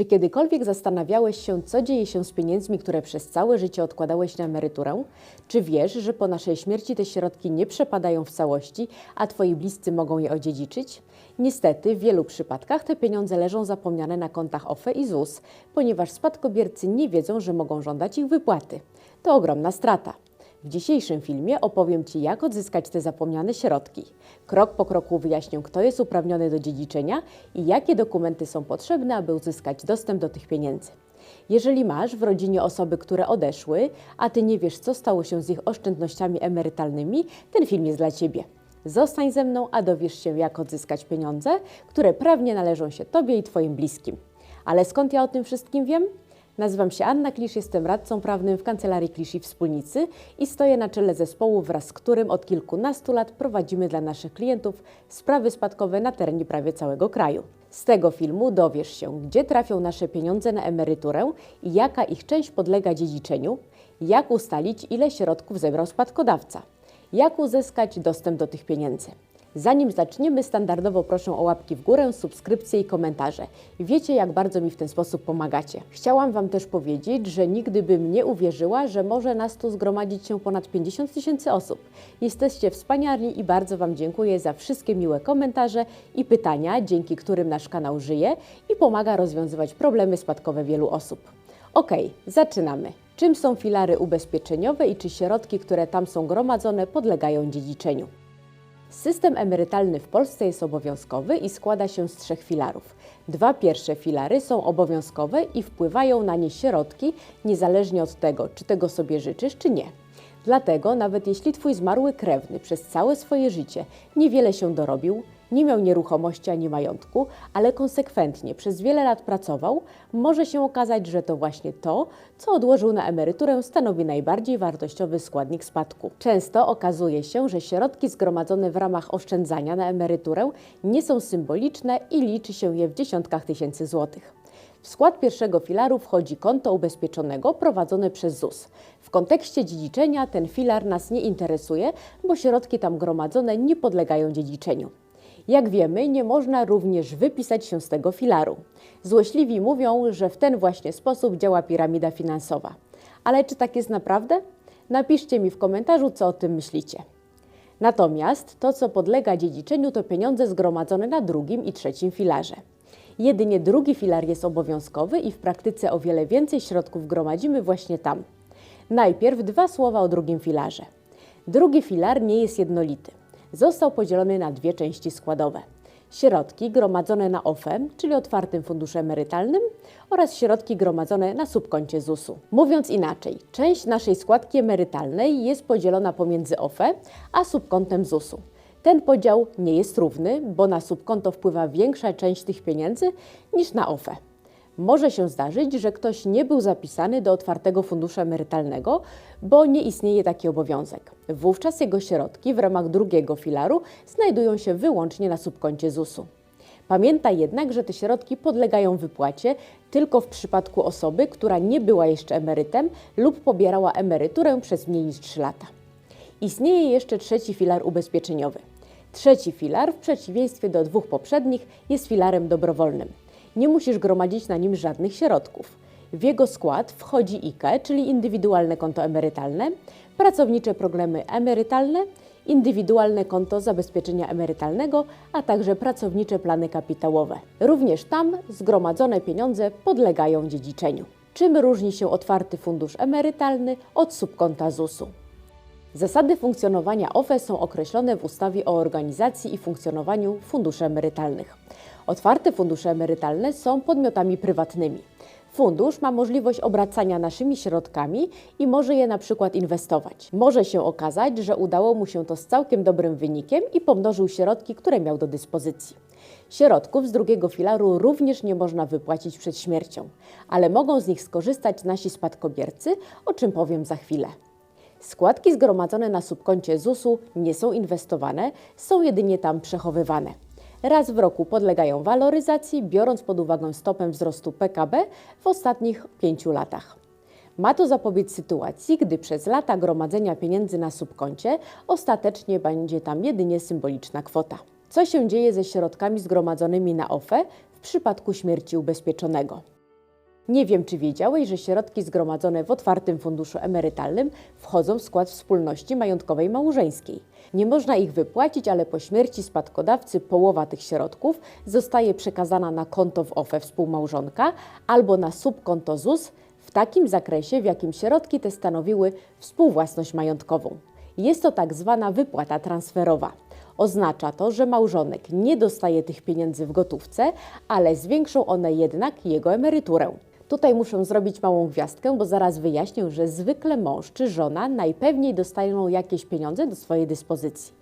Czy kiedykolwiek zastanawiałeś się, co dzieje się z pieniędzmi, które przez całe życie odkładałeś na emeryturę? Czy wiesz, że po naszej śmierci te środki nie przepadają w całości, a twoi bliscy mogą je odziedziczyć? Niestety, w wielu przypadkach te pieniądze leżą zapomniane na kontach OFE i ZUS, ponieważ spadkobiercy nie wiedzą, że mogą żądać ich wypłaty. To ogromna strata. W dzisiejszym filmie opowiem Ci, jak odzyskać te zapomniane środki. Krok po kroku wyjaśnię, kto jest uprawniony do dziedziczenia i jakie dokumenty są potrzebne, aby uzyskać dostęp do tych pieniędzy. Jeżeli masz w rodzinie osoby, które odeszły, a Ty nie wiesz, co stało się z ich oszczędnościami emerytalnymi, ten film jest dla Ciebie. Zostań ze mną, a dowiesz się, jak odzyskać pieniądze, które prawnie należą się Tobie i Twoim bliskim. Ale skąd ja o tym wszystkim wiem? Nazywam się Anna Klisz, jestem radcą prawnym w Kancelarii Klisz i Wspólnicy i stoję na czele zespołu, wraz z którym od kilkunastu lat prowadzimy dla naszych klientów sprawy spadkowe na terenie prawie całego kraju. Z tego filmu dowiesz się, gdzie trafią nasze pieniądze na emeryturę i jaka ich część podlega dziedziczeniu, jak ustalić, ile środków zebrał spadkodawca, jak uzyskać dostęp do tych pieniędzy. Zanim zaczniemy, standardowo proszę o łapki w górę, subskrypcje i komentarze. Wiecie, jak bardzo mi w ten sposób pomagacie. Chciałam Wam też powiedzieć, że nigdy bym nie uwierzyła, że może nas tu zgromadzić się ponad 50 tysięcy osób. Jesteście wspaniali i bardzo Wam dziękuję za wszystkie miłe komentarze i pytania, dzięki którym nasz kanał żyje i pomaga rozwiązywać problemy spadkowe wielu osób. Ok, zaczynamy. Czym są filary ubezpieczeniowe i czy środki, które tam są gromadzone, podlegają dziedziczeniu? System emerytalny w Polsce jest obowiązkowy i składa się z trzech filarów. Dwa pierwsze filary są obowiązkowe i wpływają na nie środki, niezależnie od tego, czy tego sobie życzysz, czy nie. Dlatego, nawet jeśli Twój zmarły krewny przez całe swoje życie niewiele się dorobił, nie miał nieruchomości ani majątku, ale konsekwentnie przez wiele lat pracował, może się okazać, że to właśnie to, co odłożył na emeryturę, stanowi najbardziej wartościowy składnik spadku. Często okazuje się, że środki zgromadzone w ramach oszczędzania na emeryturę nie są symboliczne i liczy się je w dziesiątkach tysięcy złotych. W skład pierwszego filaru wchodzi konto ubezpieczonego prowadzone przez ZUS. W kontekście dziedziczenia ten filar nas nie interesuje, bo środki tam gromadzone nie podlegają dziedziczeniu. Jak wiemy, nie można również wypisać się z tego filaru. Złośliwi mówią, że w ten właśnie sposób działa piramida finansowa. Ale czy tak jest naprawdę? Napiszcie mi w komentarzu, co o tym myślicie. Natomiast to, co podlega dziedziczeniu, to pieniądze zgromadzone na drugim i trzecim filarze. Jedynie drugi filar jest obowiązkowy i w praktyce o wiele więcej środków gromadzimy właśnie tam. Najpierw dwa słowa o drugim filarze. Drugi filar nie jest jednolity został podzielony na dwie części składowe. Środki gromadzone na OFE, czyli otwartym funduszu emerytalnym, oraz środki gromadzone na subkoncie ZUS-u. Mówiąc inaczej, część naszej składki emerytalnej jest podzielona pomiędzy OFE a subkontem ZUS-u. Ten podział nie jest równy, bo na subkonto wpływa większa część tych pieniędzy niż na OFE. Może się zdarzyć, że ktoś nie był zapisany do otwartego funduszu emerytalnego, bo nie istnieje taki obowiązek. Wówczas jego środki w ramach drugiego filaru znajdują się wyłącznie na subkoncie ZUS-u. Pamiętaj jednak, że te środki podlegają wypłacie tylko w przypadku osoby, która nie była jeszcze emerytem lub pobierała emeryturę przez mniej niż 3 lata. Istnieje jeszcze trzeci filar ubezpieczeniowy. Trzeci filar, w przeciwieństwie do dwóch poprzednich, jest filarem dobrowolnym nie musisz gromadzić na nim żadnych środków. W jego skład wchodzi IKE, czyli indywidualne konto emerytalne, pracownicze programy emerytalne, indywidualne konto zabezpieczenia emerytalnego, a także pracownicze plany kapitałowe. Również tam zgromadzone pieniądze podlegają dziedziczeniu. Czym różni się otwarty fundusz emerytalny od subkonta ZUS-u? Zasady funkcjonowania OFE są określone w ustawie o organizacji i funkcjonowaniu funduszy emerytalnych. Otwarte fundusze emerytalne są podmiotami prywatnymi. Fundusz ma możliwość obracania naszymi środkami i może je na przykład inwestować. Może się okazać, że udało mu się to z całkiem dobrym wynikiem i pomnożył środki, które miał do dyspozycji. Środków z drugiego filaru również nie można wypłacić przed śmiercią, ale mogą z nich skorzystać nasi spadkobiercy, o czym powiem za chwilę. Składki zgromadzone na subkoncie ZUS-u nie są inwestowane, są jedynie tam przechowywane raz w roku podlegają waloryzacji, biorąc pod uwagę stopę wzrostu PKB w ostatnich pięciu latach. Ma to zapobiec sytuacji, gdy przez lata gromadzenia pieniędzy na subkoncie ostatecznie będzie tam jedynie symboliczna kwota. Co się dzieje ze środkami zgromadzonymi na OFE w przypadku śmierci ubezpieczonego? Nie wiem, czy wiedziałeś, że środki zgromadzone w otwartym funduszu emerytalnym wchodzą w skład wspólności majątkowej małżeńskiej. Nie można ich wypłacić, ale po śmierci spadkodawcy połowa tych środków zostaje przekazana na konto w OFE współmałżonka albo na subkonto ZUS w takim zakresie, w jakim środki te stanowiły współwłasność majątkową. Jest to tak zwana wypłata transferowa. Oznacza to, że małżonek nie dostaje tych pieniędzy w gotówce, ale zwiększą one jednak jego emeryturę. Tutaj muszę zrobić małą gwiazdkę, bo zaraz wyjaśnię, że zwykle mąż czy żona najpewniej dostają jakieś pieniądze do swojej dyspozycji.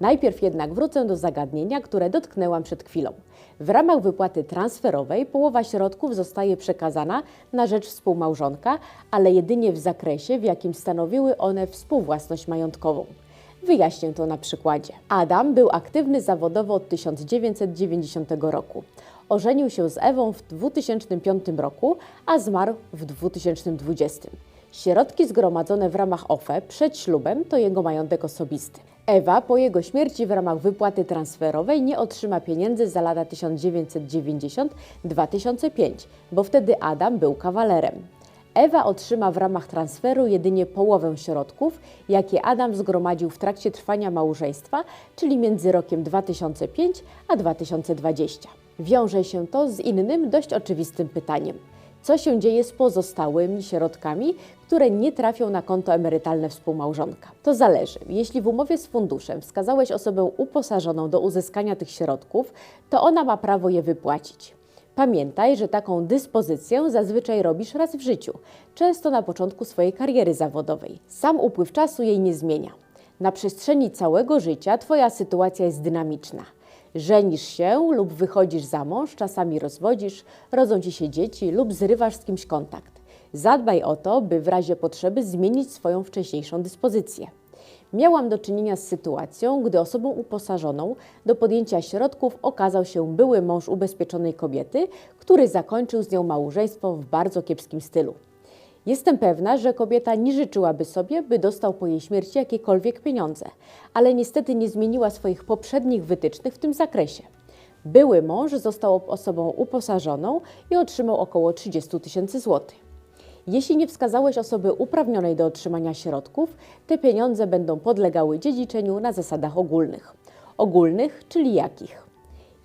Najpierw jednak wrócę do zagadnienia, które dotknęłam przed chwilą. W ramach wypłaty transferowej połowa środków zostaje przekazana na rzecz współmałżonka, ale jedynie w zakresie, w jakim stanowiły one współwłasność majątkową. Wyjaśnię to na przykładzie. Adam był aktywny zawodowo od 1990 roku. Ożenił się z Ewą w 2005 roku, a zmarł w 2020. Środki zgromadzone w ramach OFE przed ślubem to jego majątek osobisty. Ewa po jego śmierci w ramach wypłaty transferowej nie otrzyma pieniędzy za lata 1990-2005, bo wtedy Adam był kawalerem. Ewa otrzyma w ramach transferu jedynie połowę środków, jakie Adam zgromadził w trakcie trwania małżeństwa, czyli między rokiem 2005 a 2020. Wiąże się to z innym, dość oczywistym pytaniem. Co się dzieje z pozostałymi środkami, które nie trafią na konto emerytalne współmałżonka? To zależy. Jeśli w umowie z funduszem wskazałeś osobę uposażoną do uzyskania tych środków, to ona ma prawo je wypłacić. Pamiętaj, że taką dyspozycję zazwyczaj robisz raz w życiu, często na początku swojej kariery zawodowej. Sam upływ czasu jej nie zmienia. Na przestrzeni całego życia Twoja sytuacja jest dynamiczna. Żenisz się lub wychodzisz za mąż, czasami rozwodzisz, rodzą ci się dzieci lub zrywasz z kimś kontakt. Zadbaj o to, by w razie potrzeby zmienić swoją wcześniejszą dyspozycję. Miałam do czynienia z sytuacją, gdy osobą uposażoną do podjęcia środków okazał się były mąż ubezpieczonej kobiety, który zakończył z nią małżeństwo w bardzo kiepskim stylu. Jestem pewna, że kobieta nie życzyłaby sobie, by dostał po jej śmierci jakiekolwiek pieniądze, ale niestety nie zmieniła swoich poprzednich wytycznych w tym zakresie. Były mąż został osobą uposażoną i otrzymał około 30 tysięcy złotych. Jeśli nie wskazałeś osoby uprawnionej do otrzymania środków, te pieniądze będą podlegały dziedziczeniu na zasadach ogólnych. Ogólnych, czyli jakich?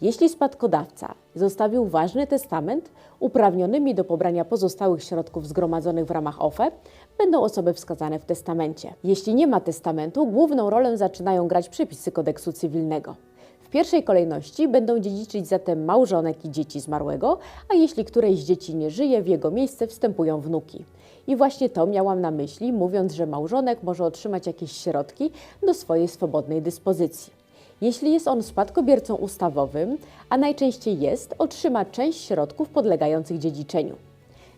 Jeśli spadkodawca zostawił ważny testament, uprawnionymi do pobrania pozostałych środków zgromadzonych w ramach OFE będą osoby wskazane w testamencie. Jeśli nie ma testamentu, główną rolę zaczynają grać przepisy kodeksu cywilnego. W pierwszej kolejności będą dziedziczyć zatem małżonek i dzieci zmarłego, a jeśli któreś z dzieci nie żyje, w jego miejsce wstępują wnuki. I właśnie to miałam na myśli, mówiąc, że małżonek może otrzymać jakieś środki do swojej swobodnej dyspozycji. Jeśli jest on spadkobiercą ustawowym, a najczęściej jest, otrzyma część środków podlegających dziedziczeniu.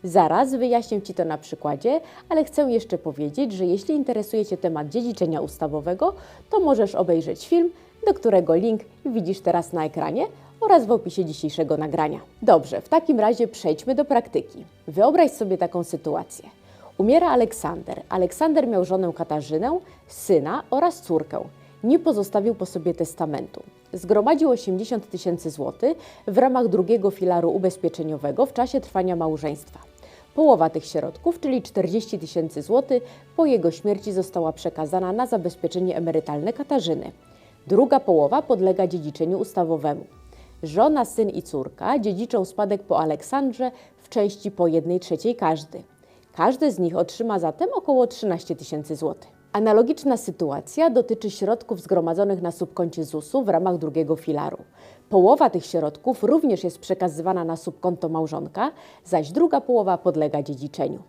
Zaraz wyjaśnię Ci to na przykładzie, ale chcę jeszcze powiedzieć, że jeśli interesuje Cię temat dziedziczenia ustawowego, to możesz obejrzeć film, do którego link widzisz teraz na ekranie oraz w opisie dzisiejszego nagrania. Dobrze, w takim razie przejdźmy do praktyki. Wyobraź sobie taką sytuację. Umiera Aleksander. Aleksander miał żonę Katarzynę, syna oraz córkę nie pozostawił po sobie testamentu. Zgromadził 80 tysięcy złotych w ramach drugiego filaru ubezpieczeniowego w czasie trwania małżeństwa. Połowa tych środków, czyli 40 tysięcy złotych, po jego śmierci została przekazana na zabezpieczenie emerytalne Katarzyny. Druga połowa podlega dziedziczeniu ustawowemu. Żona, syn i córka dziedziczą spadek po Aleksandrze w części po 1 trzeciej każdy. Każdy z nich otrzyma zatem około 13 tysięcy złotych. Analogiczna sytuacja dotyczy środków zgromadzonych na subkoncie ZUS-u w ramach drugiego filaru. Połowa tych środków również jest przekazywana na subkonto małżonka, zaś druga połowa podlega dziedziczeniu.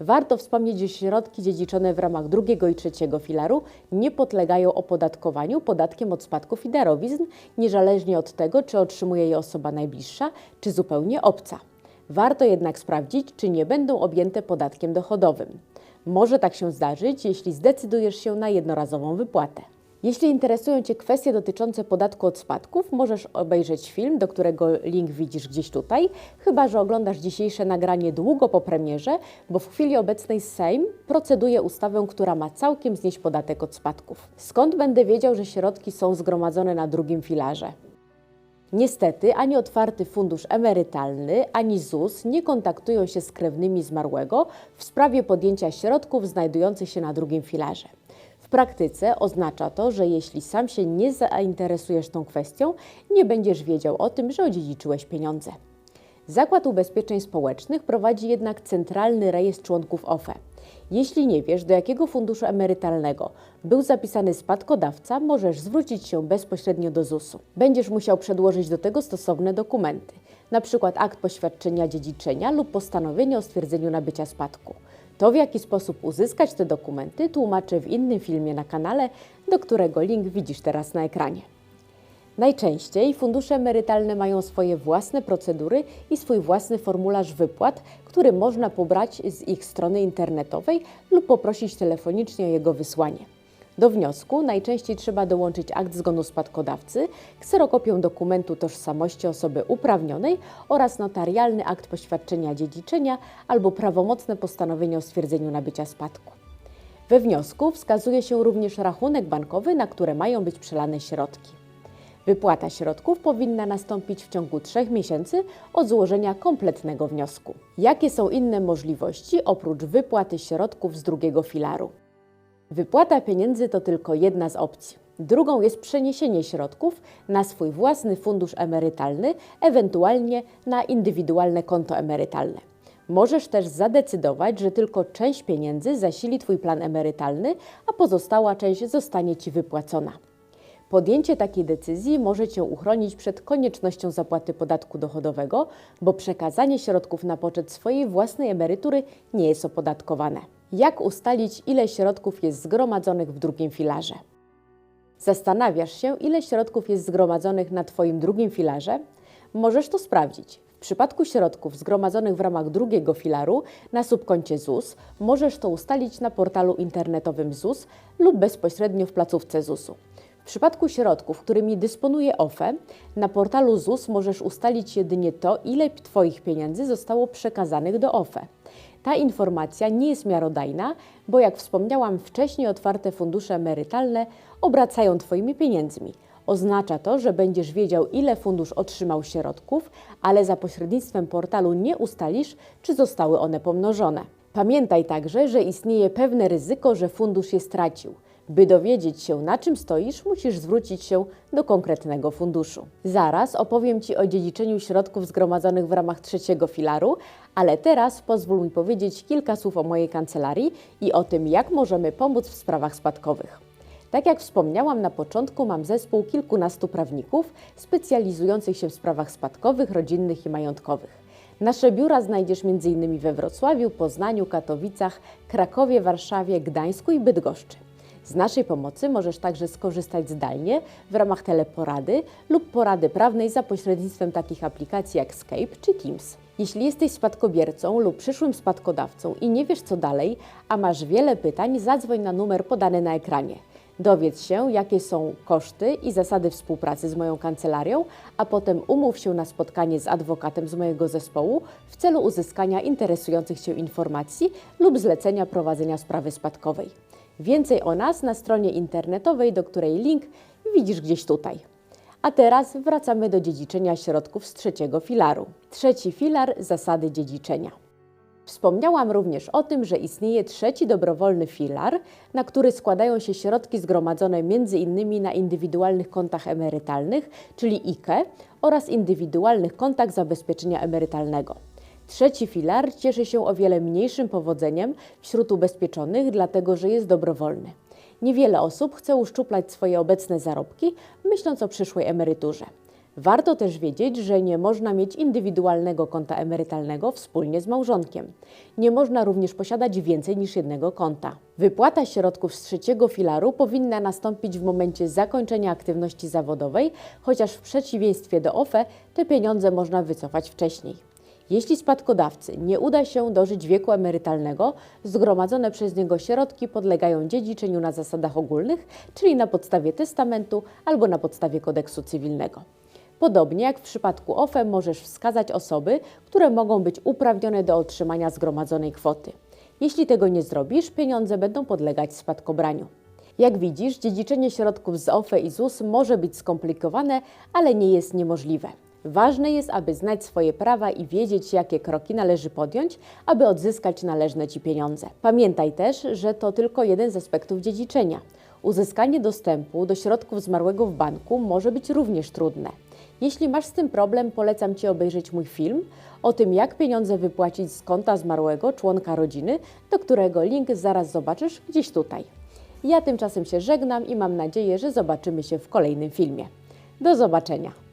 Warto wspomnieć, że środki dziedziczone w ramach drugiego i trzeciego filaru nie podlegają opodatkowaniu podatkiem od spadków i darowizn, niezależnie od tego, czy otrzymuje je osoba najbliższa, czy zupełnie obca. Warto jednak sprawdzić, czy nie będą objęte podatkiem dochodowym. Może tak się zdarzyć, jeśli zdecydujesz się na jednorazową wypłatę. Jeśli interesują Cię kwestie dotyczące podatku od spadków, możesz obejrzeć film, do którego link widzisz gdzieś tutaj, chyba że oglądasz dzisiejsze nagranie długo po premierze, bo w chwili obecnej Sejm proceduje ustawę, która ma całkiem znieść podatek od spadków. Skąd będę wiedział, że środki są zgromadzone na drugim filarze? Niestety ani otwarty fundusz emerytalny, ani ZUS nie kontaktują się z krewnymi zmarłego w sprawie podjęcia środków znajdujących się na drugim filarze. W praktyce oznacza to, że jeśli sam się nie zainteresujesz tą kwestią, nie będziesz wiedział o tym, że odziedziczyłeś pieniądze. Zakład Ubezpieczeń Społecznych prowadzi jednak centralny rejestr członków OFE. Jeśli nie wiesz, do jakiego funduszu emerytalnego był zapisany spadkodawca, możesz zwrócić się bezpośrednio do ZUS-u. Będziesz musiał przedłożyć do tego stosowne dokumenty, np. akt poświadczenia dziedziczenia lub postanowienie o stwierdzeniu nabycia spadku. To, w jaki sposób uzyskać te dokumenty, tłumaczę w innym filmie na kanale, do którego link widzisz teraz na ekranie. Najczęściej fundusze emerytalne mają swoje własne procedury i swój własny formularz wypłat, który można pobrać z ich strony internetowej lub poprosić telefonicznie o jego wysłanie. Do wniosku najczęściej trzeba dołączyć akt zgonu spadkodawcy, kserokopię dokumentu tożsamości osoby uprawnionej oraz notarialny akt poświadczenia dziedziczenia albo prawomocne postanowienie o stwierdzeniu nabycia spadku. We wniosku wskazuje się również rachunek bankowy, na które mają być przelane środki. Wypłata środków powinna nastąpić w ciągu 3 miesięcy od złożenia kompletnego wniosku. Jakie są inne możliwości oprócz wypłaty środków z drugiego filaru? Wypłata pieniędzy to tylko jedna z opcji. Drugą jest przeniesienie środków na swój własny fundusz emerytalny, ewentualnie na indywidualne konto emerytalne. Możesz też zadecydować, że tylko część pieniędzy zasili Twój plan emerytalny, a pozostała część zostanie Ci wypłacona. Podjęcie takiej decyzji może Cię uchronić przed koniecznością zapłaty podatku dochodowego, bo przekazanie środków na poczet swojej własnej emerytury nie jest opodatkowane. Jak ustalić, ile środków jest zgromadzonych w drugim filarze? Zastanawiasz się, ile środków jest zgromadzonych na Twoim drugim filarze? Możesz to sprawdzić. W przypadku środków zgromadzonych w ramach drugiego filaru na subkoncie ZUS możesz to ustalić na portalu internetowym ZUS lub bezpośrednio w placówce ZUS-u. W przypadku środków, którymi dysponuje OFE, na portalu ZUS możesz ustalić jedynie to, ile Twoich pieniędzy zostało przekazanych do OFE. Ta informacja nie jest miarodajna, bo jak wspomniałam wcześniej, otwarte fundusze emerytalne obracają Twoimi pieniędzmi. Oznacza to, że będziesz wiedział, ile fundusz otrzymał środków, ale za pośrednictwem portalu nie ustalisz, czy zostały one pomnożone. Pamiętaj także, że istnieje pewne ryzyko, że fundusz je stracił. By dowiedzieć się, na czym stoisz, musisz zwrócić się do konkretnego funduszu. Zaraz opowiem Ci o dziedziczeniu środków zgromadzonych w ramach trzeciego filaru, ale teraz pozwól mi powiedzieć kilka słów o mojej kancelarii i o tym, jak możemy pomóc w sprawach spadkowych. Tak jak wspomniałam na początku, mam zespół kilkunastu prawników specjalizujących się w sprawach spadkowych, rodzinnych i majątkowych. Nasze biura znajdziesz m.in. we Wrocławiu, Poznaniu, Katowicach, Krakowie, Warszawie, Gdańsku i Bydgoszczy. Z naszej pomocy możesz także skorzystać zdalnie w ramach teleporady lub porady prawnej za pośrednictwem takich aplikacji jak Skype czy Teams. Jeśli jesteś spadkobiercą lub przyszłym spadkodawcą i nie wiesz co dalej, a masz wiele pytań, zadzwoń na numer podany na ekranie. Dowiedz się, jakie są koszty i zasady współpracy z moją kancelarią, a potem umów się na spotkanie z adwokatem z mojego zespołu w celu uzyskania interesujących Cię informacji lub zlecenia prowadzenia sprawy spadkowej. Więcej o nas na stronie internetowej, do której link widzisz gdzieś tutaj. A teraz wracamy do dziedziczenia środków z trzeciego filaru. Trzeci filar zasady dziedziczenia. Wspomniałam również o tym, że istnieje trzeci dobrowolny filar, na który składają się środki zgromadzone m.in. na indywidualnych kontach emerytalnych, czyli IKE, oraz indywidualnych kontach zabezpieczenia emerytalnego. Trzeci filar cieszy się o wiele mniejszym powodzeniem wśród ubezpieczonych, dlatego że jest dobrowolny. Niewiele osób chce uszczuplać swoje obecne zarobki, myśląc o przyszłej emeryturze. Warto też wiedzieć, że nie można mieć indywidualnego konta emerytalnego wspólnie z małżonkiem. Nie można również posiadać więcej niż jednego konta. Wypłata środków z trzeciego filaru powinna nastąpić w momencie zakończenia aktywności zawodowej, chociaż w przeciwieństwie do OFE te pieniądze można wycofać wcześniej. Jeśli spadkodawcy nie uda się dożyć wieku emerytalnego, zgromadzone przez niego środki podlegają dziedziczeniu na zasadach ogólnych, czyli na podstawie testamentu albo na podstawie kodeksu cywilnego. Podobnie jak w przypadku OFE możesz wskazać osoby, które mogą być uprawnione do otrzymania zgromadzonej kwoty. Jeśli tego nie zrobisz, pieniądze będą podlegać spadkobraniu. Jak widzisz, dziedziczenie środków z OFE i ZUS może być skomplikowane, ale nie jest niemożliwe. Ważne jest, aby znać swoje prawa i wiedzieć, jakie kroki należy podjąć, aby odzyskać należne Ci pieniądze. Pamiętaj też, że to tylko jeden z aspektów dziedziczenia. Uzyskanie dostępu do środków zmarłego w banku może być również trudne. Jeśli masz z tym problem, polecam Ci obejrzeć mój film o tym, jak pieniądze wypłacić z konta zmarłego członka rodziny, do którego link zaraz zobaczysz gdzieś tutaj. Ja tymczasem się żegnam i mam nadzieję, że zobaczymy się w kolejnym filmie. Do zobaczenia!